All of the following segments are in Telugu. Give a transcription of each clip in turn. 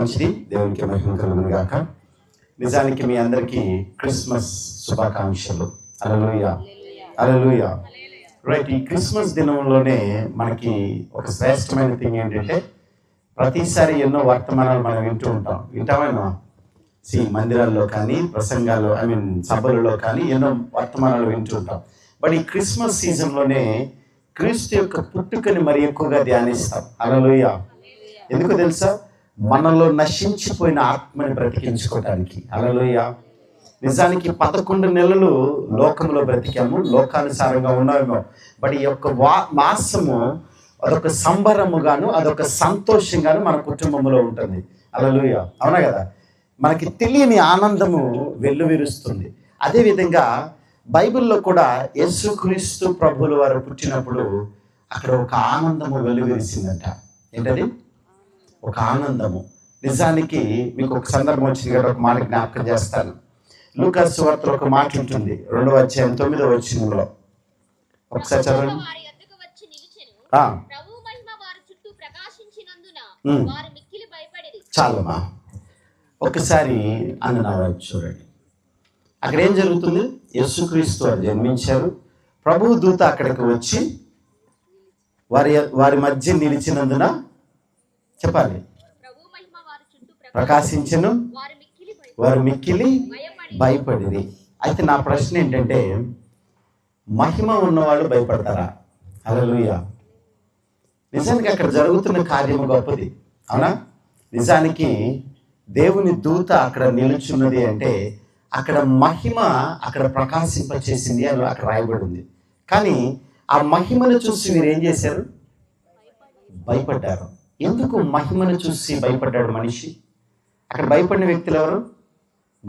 మంచిది. దేవునికి మహిమ కలుగును గాక నిజానికి మీ అందరికీ క్రిస్మస్ శుభాకాంక్షలు. అలలుయ. అలలుయ. రైట్ ఈ క్రిస్మస్ దినంలోనే మనకి ఒక శ్రేష్టమైన థింగ్ ఏంటంటే ప్రతిసారి ఎన్నో వర్తమానాలు మనం వింటూ ఉంటాం. వింటామేమో సి మందిరాల్లో కానీ ప్రసంగాల్లో ఐ మీన్ సభలలో కానీ ఎన్నో వర్తమానాలు వింటూ ఉంటాం. బట్ ఈ క్రిస్మస్ సీజన్లోనే క్రీస్తు యొక్క పుట్టుకని మరి ఎక్కువగా ధ్యానిస్తాం. అలలోయ. ఎందుకు తెలుసా? మనలో నశించిపోయిన ఆత్మని బ్రతికించుకోవటానికి. అలలోయ నిజానికి పదకొండు నెలలు లోకంలో బ్రతికాము లోకానుసారంగా ఉన్నామేమో. బట్ ఈ యొక్క వా మాసము అదొక సంబరముగాను అదొక సంతోషంగాను మన కుటుంబంలో ఉంటుంది. అలలోయ అవునా కదా? మనకి తెలియని ఆనందము వెల్లువిరుస్తుంది. అదేవిధంగా బైబిల్లో కూడా యేసుక్రీస్తు ప్రభుల వారు పుట్టినప్పుడు అక్కడ ఒక ఆనందము వెలువరిసిందంట ఏంటది? ఒక ఆనందము. నిజానికి మీకు ఒక సందర్భం వచ్చింది కదా ఒక మాట జ్ఞాపకం చేస్తాను. లూకాస్ వార్తలో ఒక మాట ఉంటుంది రెండవ అధ్యాయం తొమ్మిదవ వచ్చినలో ఒకసారి చదవండి. చాలమ్మా. ఒకసారి అన్న చూడండి. అక్కడ ఏం జరుగుతుంది? యేసుక్రీస్తు వారు జన్మించారు. ప్రభు దూత అక్కడికి వచ్చి వారి వారి మధ్య నిలిచినందున చెప్పాలి. ప్రకాశించను వారు మిక్కిలి భయపడింది అయితే నా ప్రశ్న ఏంటంటే మహిమ ఉన్నవాళ్ళు భయపడతారా? అలలుయ నిజానికి అక్కడ జరుగుతున్న కార్యము గొప్పది. అవునా? నిజానికి దేవుని దూత అక్కడ నిలుచున్నది అంటే అక్కడ మహిమ అక్కడ ప్రకాశింపచేసింది అని అక్కడ రాయబడి ఉంది. కానీ ఆ మహిమను చూసి మీరు ఏం చేశారు? భయపడ్డారు. ఎందుకు మహిమను చూసి భయపడ్డాడు మనిషి? అక్కడ భయపడిన వ్యక్తులు ఎవరు?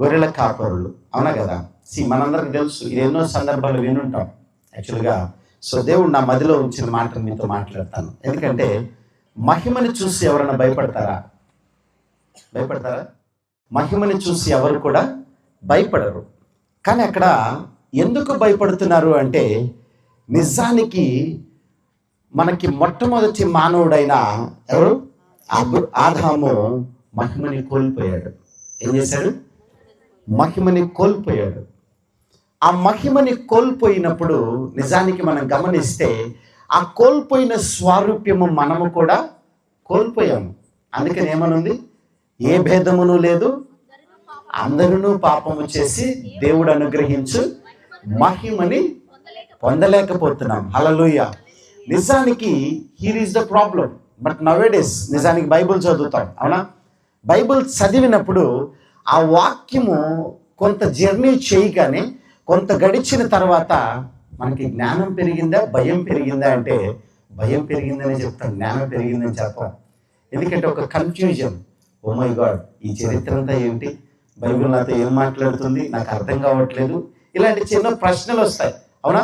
గొర్రెల కాపరులు. అవునా కదా? సి మనందరికి తెలుసు ఇది ఎన్నో సందర్భాలు వినుంటాం. యాక్చువల్గా సో దేవుడు నా మదిలో ఉంచిన మాటలు మీతో మాట్లాడతాను. ఎందుకంటే మహిమని చూసి ఎవరైనా భయపడతారా? భయపడతారా? మహిమని చూసి ఎవరు కూడా భయపడరు. కానీ అక్కడ ఎందుకు భయపడుతున్నారు అంటే నిజానికి మనకి మొట్టమొదటి మానవుడైన ఎవరు? ఆదాము మహిమని కోల్పోయాడు. ఏం చేశాడు? మహిమని కోల్పోయాడు. ఆ మహిమని కోల్పోయినప్పుడు నిజానికి మనం గమనిస్తే ఆ కోల్పోయిన స్వారూప్యము మనము కూడా కోల్పోయాము. అందుకని ఏమనుంది? ఏ భేదమును లేదు. అందరూ పాపము చేసి దేవుడు అనుగ్రహించు మహిమని పొందలేకపోతున్నాం. హలలుయ నిజానికి here is the problem but nowadays నిజానికి బైబిల్ చదువుతాం అవునా? బైబిల్ చదివినప్పుడు ఆ వాక్యము కొంత జర్నీ చేయగానే కొంత గడిచిన తర్వాత మనకి జ్ఞానం పెరిగిందా భయం పెరిగిందా అంటే భయం పెరిగిందని చెప్తాం జ్ఞానం పెరిగిందని చెప్పాం. ఎందుకంటే ఒక కన్ఫ్యూజన్ ఓ మై గాడ్ ఈ చరిత్ర అంతా ఏమిటి బైబిల్ నాతో ఏం మాట్లాడుతుంది? నాకు అర్థం కావట్లేదు. ఇలాంటి చిన్న ప్రశ్నలు వస్తాయి అవునా?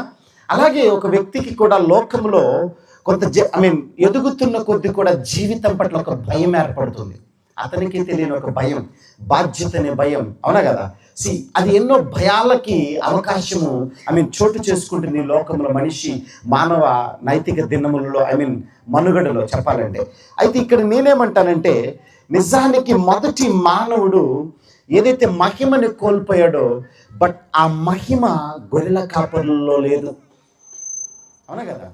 అలాగే ఒక వ్యక్తికి కూడా లోకంలో కొంత ఐ మీన్ ఎదుగుతున్న కొద్ది కూడా జీవితం పట్ల ఒక భయం ఏర్పడుతుంది. అతనికి తెలియని ఒక భయం బాధ్యత అనే భయం. అవునా కదా? సి అది ఎన్నో భయాలకి అవకాశము ఐ మీన్ చోటు చేసుకుంటుంది ఈ లోకంలో మనిషి మానవ నైతిక దినములలో ఐ మీన్ మనుగడలో చెప్పాలంటే. అయితే ఇక్కడ నేనేమంటానంటే నిజానికి మొదటి మానవుడు ఏదైతే మహిమని కోల్పోయాడో బట్ ఆ మహిమ గొర్రెల కాపరులలో లేదు. అవునా కదా?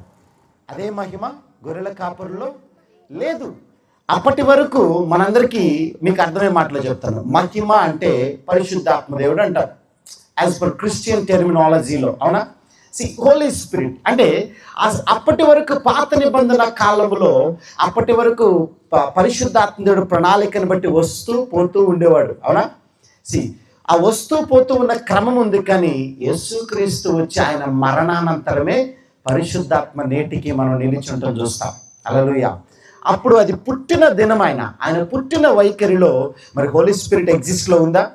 అదే మహిమ గొర్రెల కాపరులో లేదు. అప్పటి వరకు మనందరికీ మీకు అర్థమయ్యే మాటలో చెప్తాను. మహిమ అంటే పరిశుద్ధాత్మ దేవుడు అంటారు. యాజ్ పర్ క్రిస్టియన్ టెర్మినాలజీలో అవునా? సి హోలీ స్పిరిట్ అంటే అప్పటి వరకు పాత నిబంధన కాలంలో అప్పటి వరకు ప- ప్రణాళికను బట్టి వస్తూ పోతూ ఉండేవాడు అవునా? సి ఆ వస్తూ పోతూ ఉన్న క్రమం ఉంది కానీ యేసుక్రీస్తు వచ్చి ఆయన మరణానంతరమే పరిశుద్ధాత్మ నేటికి మనం నిలిచుంటాం చూస్తాం. అలలుయ అప్పుడు అది పుట్టిన దినం ఆయన ఆయన పుట్టిన వైఖరిలో మరి హోలీ స్పిరిట్ ఎగ్జిస్ట్లో ఉందా?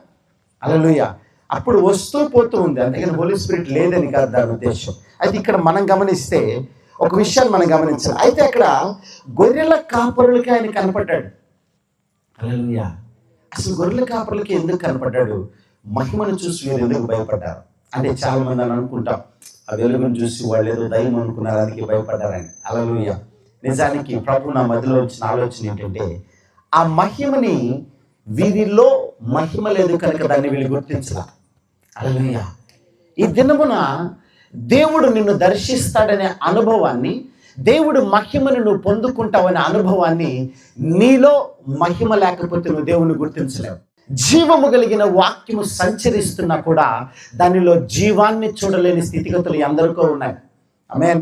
అలలుయ అప్పుడు వస్తూ పోతూ ఉంది. అందుకని హోలీ స్పిరిట్ లేదని కాదు దాని ఉద్దేశం. అయితే ఇక్కడ మనం గమనిస్తే ఒక విషయాన్ని మనం గమనించాలి. అయితే అక్కడ గొర్రెల కాపరులకి ఆయన కనపడ్డాడు. అలలుయ అసలు గొర్రెల కాపరులకి ఎందుకు కనపడ్డాడు? మహిమను చూసి వీరు ఎందుకు భయపడ్డారు? అంటే చాలా మంది అని అనుకుంటాం. ఆ వెలుగును చూసి వాళ్ళు ఏదో దయ్యం అనుకున్నారు అందుకే భయపడ్డారని. అలలుయ నిజానికి ప్రభు నా మధ్యలో వచ్చిన ఆలోచన ఏంటంటే ఆ మహిమని వీరిలో మహిమ లేదు కనుక దాన్ని వీళ్ళు గుర్తించలా. అలలుయ ఈ దినమున దేవుడు నిన్ను దర్శిస్తాడనే అనుభవాన్ని దేవుడు మహిమను నువ్వు పొందుకుంటావనే అనుభవాన్ని నీలో మహిమ లేకపోతే నువ్వు దేవుని గుర్తించలేవు. జీవము కలిగిన వాక్యము సంచరిస్తున్నా కూడా దానిలో జీవాన్ని చూడలేని స్థితిగతులు ఎందరికో ఉన్నాయి. ఆమె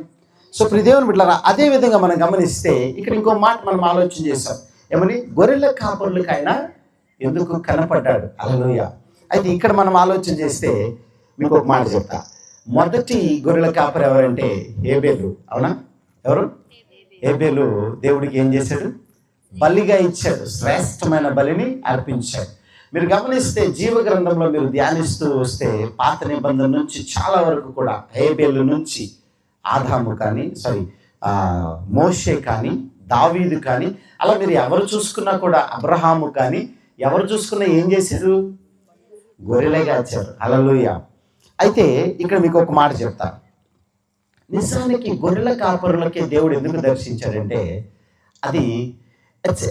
సో ప్రిదేవుని బిడ్డలారా అదే విధంగా మనం గమనిస్తే ఇక్కడ ఇంకో మాట మనం ఆలోచన చేసాం ఏమని? గొర్రెల కాపర్లకైనా ఎందుకు కనపడ్డాడు? అలలోయ అయితే ఇక్కడ మనం ఆలోచన చేస్తే మీకు ఒక మాట చెప్తా. మొదటి గొర్రెల కాపరు ఎవరంటే? ఏబేలు అవునా? ఎవరు? ఏబేలు దేవుడికి ఏం చేశాడు? బలిగా ఇచ్చాడు. శ్రేష్టమైన బలిని అర్పించాడు. మీరు గమనిస్తే జీవ గ్రంథంలో మీరు ధ్యానిస్తూ వస్తే పాత నిబంధన నుంచి చాలా వరకు కూడా హేబేలు నుంచి ఆదాము కానీ సారీ మోషే కానీ దావీదు కానీ అలా మీరు ఎవరు చూసుకున్నా కూడా అబ్రహాము కానీ ఎవరు చూసుకున్నా ఏం చేశారు? గొర్రెలే కాచారు. అలలుయ అయితే ఇక్కడ మీకు ఒక మాట చెప్తా. నిజానికి గొర్రెల కాపరులకి దేవుడు ఎందుకు దర్శించాడంటే అది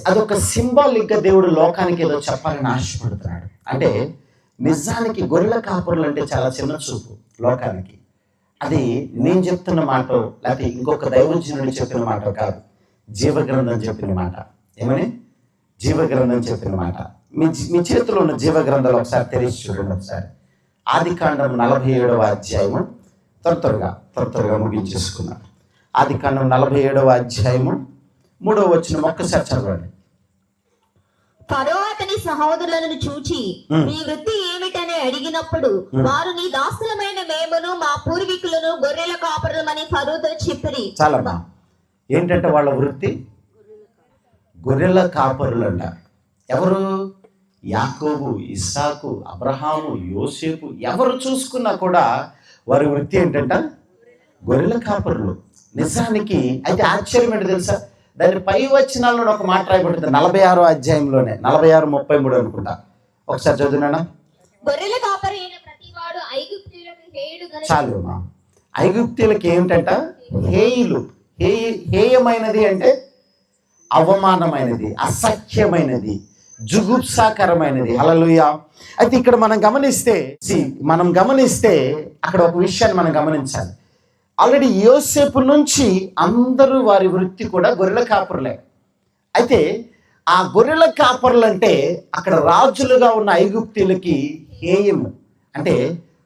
అదొక సింబాలిక్గా దేవుడు లోకానికి ఏదో చెప్పాలని ఆశపడుతున్నాడు. అంటే నిజానికి గొర్రెల కాపరులు అంటే చాలా చిన్న చూపు లోకానికి. అది నేను చెప్తున్న మాట లేకపోతే ఇంకొక దైవజనుడు చెప్పిన మాట కాదు. జీవగ్రంథం చెప్పిన మాట. ఏమని? జీవగ్రంథం చెప్పిన మాట. మీ మీ చేతిలో ఉన్న జీవగ్రంథాలు ఒకసారి తెరిచి చూడండి ఒకసారి. ఆది కాండం నలభై ఏడవ అధ్యాయము. త్వర త్వరగా త్వర త్వరగా ముగించేసుకున్నాం ఆది కాండం నలభై ఏడవ అధ్యాయము. మూడవ వచ్చిన ఒక్కసారి చదవండి. ఫరో అతని సహోదరులను చూచి మ్. వృత్తి ఏమిటని అడిగినప్పుడు. వారు నీ దాసులమైన మేమును మా పూర్వీకులను గొర్రెల కాపరులమని ఫరోతో చెప్పిరి. చాలమ్మా. ఏంటంటే వాళ్ళ వృత్తి? గొర్రెల కాపరులు అంట ఎవరు? యాకోబు ఇస్సాకు అబ్రహాము యోసేపు ఎవరు చూసుకున్నా కూడా వారి వృత్తి ఏంటంట? గొర్రెల కాపరులు. నిజానికి అయితే ఆశ్చర్యం ఏంటో తెలుసా? దాని పై వచనాల్లో ఒక మాట రాయబడుతుంది. నలభై ఆరో అధ్యాయంలోనే నలభై ఆరు ముప్పై మూడు అనుకుంటా ఒకసారి గనుక చాలు అమ్మా ఐగుప్తీయులకి ఏమిటంట? హేయులు. హేయ హేయమైనది అంటే అవమానమైనది అసఖ్యమైనది జుగుప్సాకరమైనది. హలలుయ అయితే ఇక్కడ మనం గమనిస్తే మనం గమనిస్తే అక్కడ ఒక విషయాన్ని మనం గమనించాలి. ఆల్రెడీ యోసేపు నుంచి అందరూ వారి వృత్తి కూడా గొర్రెల కాపరులే. అయితే ఆ గొర్రెల కాపర్లు అంటే అక్కడ రాజులుగా ఉన్న ఐగుప్తీలకి హేయము అంటే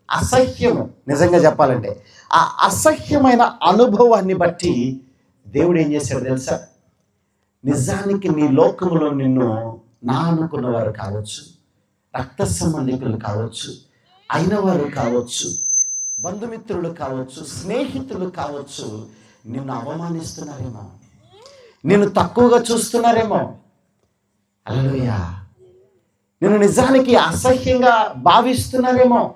అసహ్యము నిజంగా చెప్పాలంటే. ఆ అసహ్యమైన అనుభవాన్ని బట్టి దేవుడు ఏం చేశాడు తెలుసా? నిజానికి నీ లోకంలో నిన్ను నా అనుకున్నవారు కావచ్చు రక్త సంబంధికులు కావచ్చు అయినవారు కావచ్చు బంధుమిత్రులు కావచ్చు స్నేహితులు కావచ్చు నిన్ను అవమానిస్తున్నారేమో? నిన్ను తక్కువగా చూస్తున్నారేమో? అలలుయా. నిన్ను నిజానికి అసహ్యంగా భావిస్తున్నారేమో?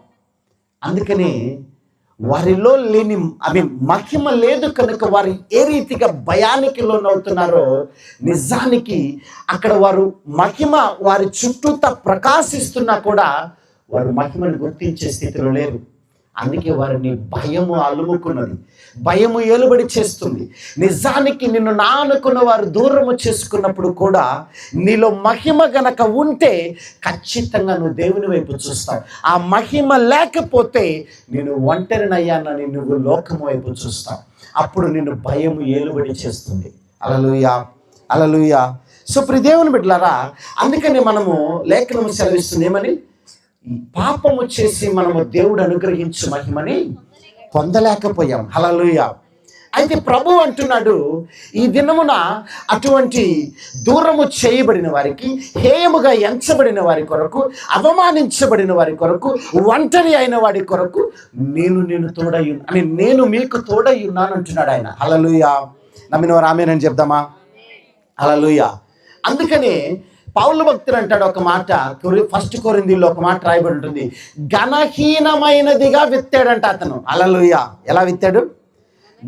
అందుకని వారిలో లేని అవి మహిమ లేదు కనుక వారు ఏ రీతిగా భయానికి లోనవుతున్నారో నిజానికి అక్కడ వారు మహిమ వారి చుట్టూతా ప్రకాశిస్తున్నా కూడా వారు మహిమను గుర్తించే స్థితిలో లేరు. అందుకే వారిని భయము అలుముకున్నది. భయము ఏలుబడి చేస్తుంది. నిజానికి నిన్ను నానుకున్న వారు దూరము చేసుకున్నప్పుడు కూడా నీలో మహిమ గనక ఉంటే ఖచ్చితంగా నువ్వు దేవుని వైపు చూస్తావు. ఆ మహిమ లేకపోతే నేను ఒంటరినయ్యానని నువ్వు లోకము వైపు చూస్తావు. అప్పుడు నిన్ను భయము ఏలుబడి చేస్తుంది. అలలుయా అలలుయా. సో ప్రి దేవుని బిడ్డలారా అందుకని మనము లేఖనము సెలవిస్తుంది. ఏమని? పాపం వచ్చేసి మనము దేవుడు అనుగ్రహించు మహిమని పొందలేకపోయాం. హలలుయ అయితే ప్రభు అంటున్నాడు ఈ దినమున అటువంటి దూరము చేయబడిన వారికి హేయముగా ఎంచబడిన వారి కొరకు అవమానించబడిన వారి కొరకు ఒంటరి అయిన వారి కొరకు నేను నేను తోడై అని నేను మీకు తోడై ఉన్నాను అంటున్నాడు ఆయన. హలలుయ నమ్మిన వారు ఆమెనని చెప్దామా? హలలుయ అందుకనే పౌలు భక్తులు అంటాడు ఒక మాట. ఫస్ట్ కొరిందీలో ఒక మాట రాయబడి ఉంటుంది. ఘనహీనమైనదిగా విత్తాడంట అతను. అలలుయ ఎలా విత్తాడు?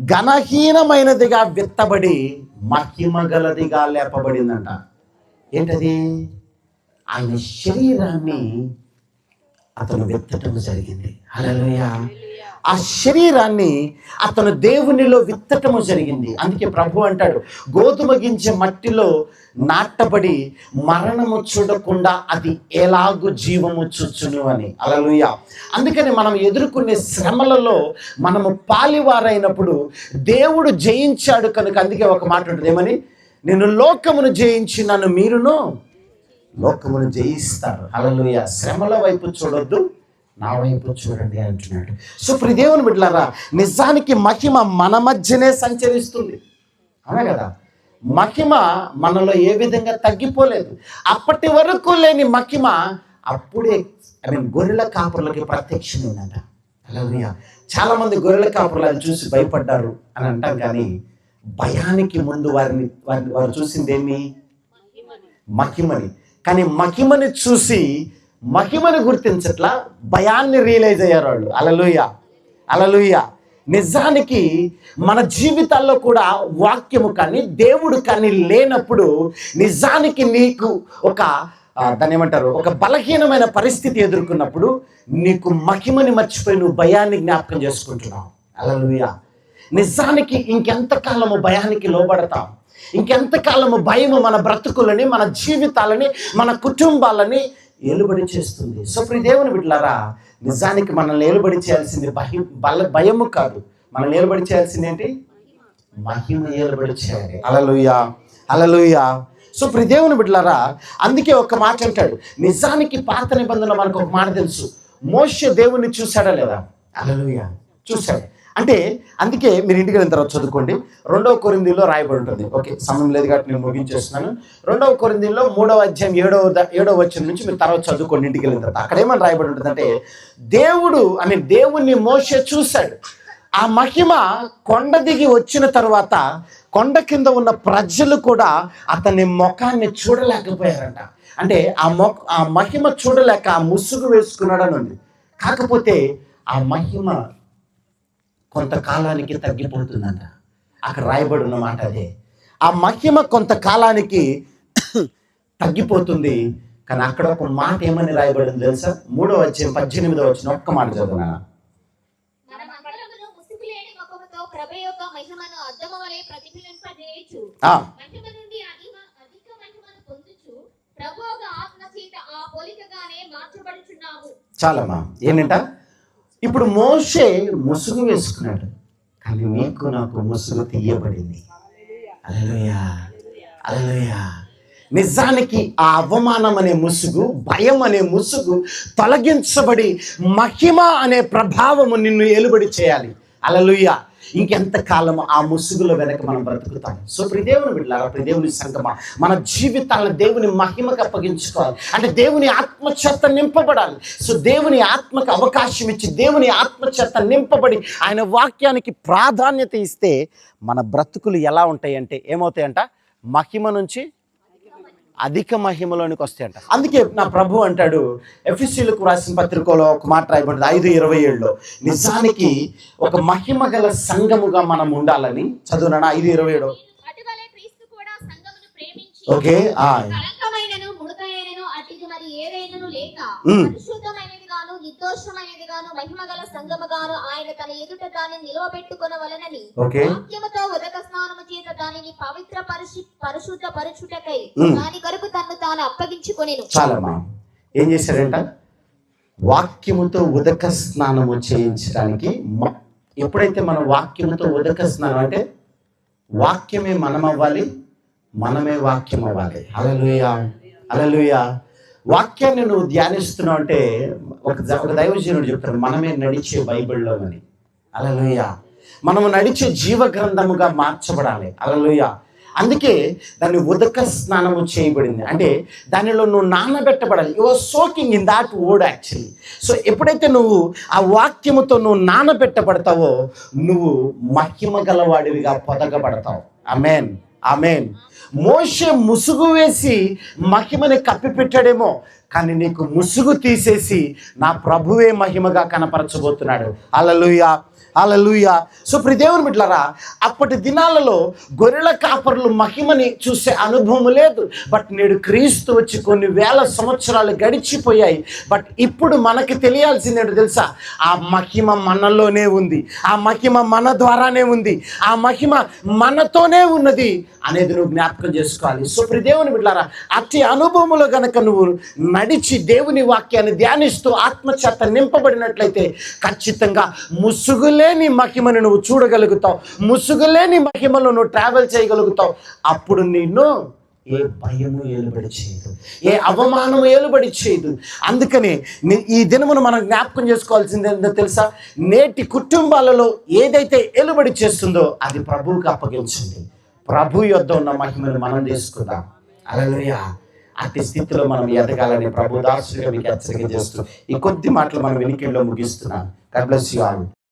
ఘనహీనమైనదిగా విత్తబడి మహిమగలదిగా లేపబడిందంట. ఏంటది? ఆయన శరీరాన్ని అతను విత్తటం జరిగింది. అలలుయా ఆ శరీరాన్ని అతను దేవునిలో విత్తటము జరిగింది. అందుకే ప్రభు అంటాడు గోధుమ గింజ మట్టిలో నాటబడి మరణము చూడకుండా అది ఎలాగు జీవము చుచ్చును అని. అలలుయ అందుకని మనం ఎదుర్కొనే శ్రమలలో మనము పాలివారైనప్పుడు దేవుడు జయించాడు కనుక అందుకే ఒక మాట ఉంటుంది. ఏమని? నేను లోకమును జయించి నన్ను మీరును లోకమును జయిస్తారు. అలలుయ శ్రమల వైపు చూడొద్దు. నా వైపు చూడండి అంటున్నాడు. సో ఇప్పుడు బిడ్డలారా నిజానికి మహిమ మన మధ్యనే సంచరిస్తుంది. అవునా కదా? మహిమ మనలో ఏ విధంగా తగ్గిపోలేదు. అప్పటి వరకు లేని మహిమ అప్పుడే ఐ మీన్ గొర్రెల కాపురులకి ప్రత్యక్షమైందంట. అలా చాలా మంది గొర్రెల కాపురులను చూసి భయపడ్డారు అని అంటాం కానీ భయానికి ముందు వారిని వారిని వారు చూసిందేమి? మహిమని. కానీ మహిమని చూసి మహిమని గుర్తించట్లా భయాన్ని రియలైజ్ అయ్యారు వాళ్ళు. అలలుయ అలలుయ నిజానికి మన జీవితాల్లో కూడా వాక్యము కానీ దేవుడు కానీ లేనప్పుడు నిజానికి నీకు ఒక దాన్ని ఏమంటారు? ఒక బలహీనమైన పరిస్థితి ఎదుర్కొన్నప్పుడు నీకు మహిమని మర్చిపోయి నువ్వు భయాన్ని జ్ఞాపకం చేసుకుంటున్నావు. అలలుయ నిజానికి ఇంకెంతకాలము భయానికి లోబడతాం? ఇంకెంతకాలము భయము మన బ్రతుకులని మన జీవితాలని మన కుటుంబాలని ఏలుబడి చేస్తుంది. సో ప్రియ దేవుని బిడ్డలారా నిజానికి మనల్ని ఏలుబడి చేయాల్సింది భయం బల భయము కాదు. మనల్ని ఏలుబడి చేయాల్సింది ఏంటి? మహిమ ఏలుబడి చేయాలి. అలలుయా అలలుయా సో ప్రియ దేవుని బిడ్డలారా అందుకే ఒక మాట అంటాడు. నిజానికి పాత నిబంధన మనకు ఒక మాట తెలుసు. మోష దేవుణ్ణి చూశాడా లేదా? అలలుయా చూశాడు. అంటే అందుకే మీరు ఇంటికి వెళ్ళిన తర్వాత చదువుకోండి. రెండవ కొరిందీలో రాయబడి ఉంటుంది. ఓకే సమయం లేదు కాబట్టి నేను ముగించేస్తున్నాను. రెండవ కొరిందీలో మూడవ అధ్యాయం ఏడవ ద- ఏడవ వచ్చిన నుంచి మీరు తర్వాత చదువుకోండి ఇంటికి వెళ్ళిన తర్వాత. అక్కడ ఏమని రాయబడి ఉంటుందంటే దేవుడు ఐ మీన్ దేవుణ్ణి మోసే చూశాడు. ఆ మహిమ కొండ దిగి వచ్చిన తర్వాత కొండ కింద ఉన్న ప్రజలు కూడా అతని ముఖాన్ని చూడలేకపోయారంట. అంటే ఆ మొ ఆ మహిమ చూడలేక ఆ ముసుగు వేసుకున్నాడని ఉంది. కాకపోతే ఆ మహిమ కొంతకాలానికి తగ్గిపోతుందంట. అక్కడ రాయబడి ఉన్న మాట అదే. ఆ మహిమ కొంతకాలానికి తగ్గిపోతుంది. కానీ అక్కడ ఒక మాట ఏమని రాయబడింది తెలుసా? మూడో అధ్యాయం పద్దెనిమిదో వచ్చిన ఒక్క మాట చదువునా? చాలమ్మా. ఏంటంట ఇప్పుడు మోషే ముసుగు వేసుకున్నాడు. కానీ నీకు నాకు ముసుగు తీయబడింది. అలలుయా అలలుయా. నిజానికి ఆ అవమానం అనే ముసుగు భయం అనే ముసుగు తొలగించబడి మహిమ అనే ప్రభావము నిన్ను ఏలుబడి చేయాలి. అలలుయ ఇంకెంతకాలం ఆ ముసుగుల వెనక మనం బ్రతుకుతాం. సో ప్రదేవుని బిడ్డారా ప్రదేవుని సంగమ మన జీవితాలను దేవుని మహిమకు అప్పగించుకోవాలి. అంటే దేవుని ఆత్మచేత నింపబడాలి. సో దేవుని ఆత్మకు అవకాశం ఇచ్చి దేవుని ఆత్మచేత నింపబడి ఆయన వాక్యానికి ప్రాధాన్యత ఇస్తే మన బ్రతుకులు ఎలా ఉంటాయంటే ఏమవుతాయంట? మహిమ నుంచి అధిక మహిమలోనికి వస్తాయంట. అందుకే నా ప్రభు అంటాడు ఎఫ్ఎస్సీలకు రాసిన పత్రికలో ఒక మాట రాయబడింది ఐదు ఇరవై ఏడులో నిజానికి ఒక మహిమ గల సంఘముగా మనం ఉండాలని చదువునా ఐదు ఇరవై ఏడు. అటువలే క్రీస్తు కూడా సంఘమును ప్రేమించి ఓకే మహిమ గల సంగము గాను ఆయన తన ఎదుట దాన్ని నిలవబెట్టుకున్న వలనని ఓకే. వాక్యముతో ఉదక స్నానము చేత దానిని పవిత్ర పరిశు పరిశుద్ధ పరచుటకై. దాని కొరకు తన్ను తాను అప్పగించుకొనెను. చాలమ్మా ఏం చేశాడంట వాక్యముతో ఉదక స్నానము చేయించడానికి ఎప్పుడైతే మనం వాక్యముతో ఉదక స్నానం అంటే వాక్యమే మనం అవ్వాలి మనమే వాక్యం అవ్వాలి అలలుయ అలలుయ వాక్యాన్ని నువ్వు ధ్యానిస్తున్నావు అంటే ఒక ఒక దైవజనుడు చెప్తాడు మనమే నడిచే బైబిల్లోనని అలలోయ మనము నడిచే జీవ గ్రంథముగా మార్చబడాలి. అలలోయ అందుకే దాన్ని ఉదక స్నానము చేయబడింది. అంటే దానిలో నువ్వు నానబెట్టబడాలి. Your soaking in that word actually so ఎప్పుడైతే నువ్వు ఆ వాక్యముతో నువ్వు నానబెట్టబడతావో నువ్వు మహిమ గలవాడివిగా పొదగబడతావు. Mean amen. మోషే ముసుగు వేసి మహిమని కప్పిపెట్టాడేమో కానీ నీకు ముసుగు తీసేసి నా ప్రభువే మహిమగా కనపరచబోతున్నాడు. అలలుయా అలలుయ సో ప్రి దేవుని అప్పటి దినాలలో గొర్రెల కాపరులు మహిమని చూసే అనుభవం లేదు. బట్ నేడు క్రీస్తు వచ్చి కొన్ని వేల సంవత్సరాలు గడిచిపోయాయి. బట్ ఇప్పుడు మనకి తెలియాల్సింది ఏంటో తెలుసా? ఆ మహిమ మనలోనే ఉంది. ఆ మహిమ మన ద్వారానే ఉంది. ఆ మహిమ మనతోనే ఉన్నది అనేది నువ్వు జ్ఞాపకం చేసుకోవాలి. సో ప్రిదేవుని బిడ్డారా అతి అనుభవములో గనక నువ్వు నడిచి దేవుని వాక్యాన్ని ధ్యానిస్తూ ఆత్మచేత నింపబడినట్లయితే ఖచ్చితంగా ముసుగులేని మహిమను నువ్వు చూడగలుగుతావు. ముసుగులేని మహిమలో నువ్వు ట్రావెల్ చేయగలుగుతావు. అప్పుడు నిన్ను ఏ భయము ఏలుబడి చేయదు. ఏ అవమానము ఏలుబడి చేయదు. అందుకని ఈ దినమును మనం జ్ఞాపకం చేసుకోవాల్సింది ఏంటో తెలుసా? నేటి కుటుంబాలలో ఏదైతే ఏలుబడి చేస్తుందో అది ప్రభువుకి అప్పగించండి. ప్రభు యొద్ద ఉన్న మహిమను మనం తీసుకుందాం. అలలుయా. అతి స్థితిలో మనం ఎదగాలని ప్రభు దాసుగా మీకు హెచ్చరిక చేస్తూ ఈ కొద్ది మాటలు మనం వెనుకల్లో ముగిస్తున్నాం. God you all.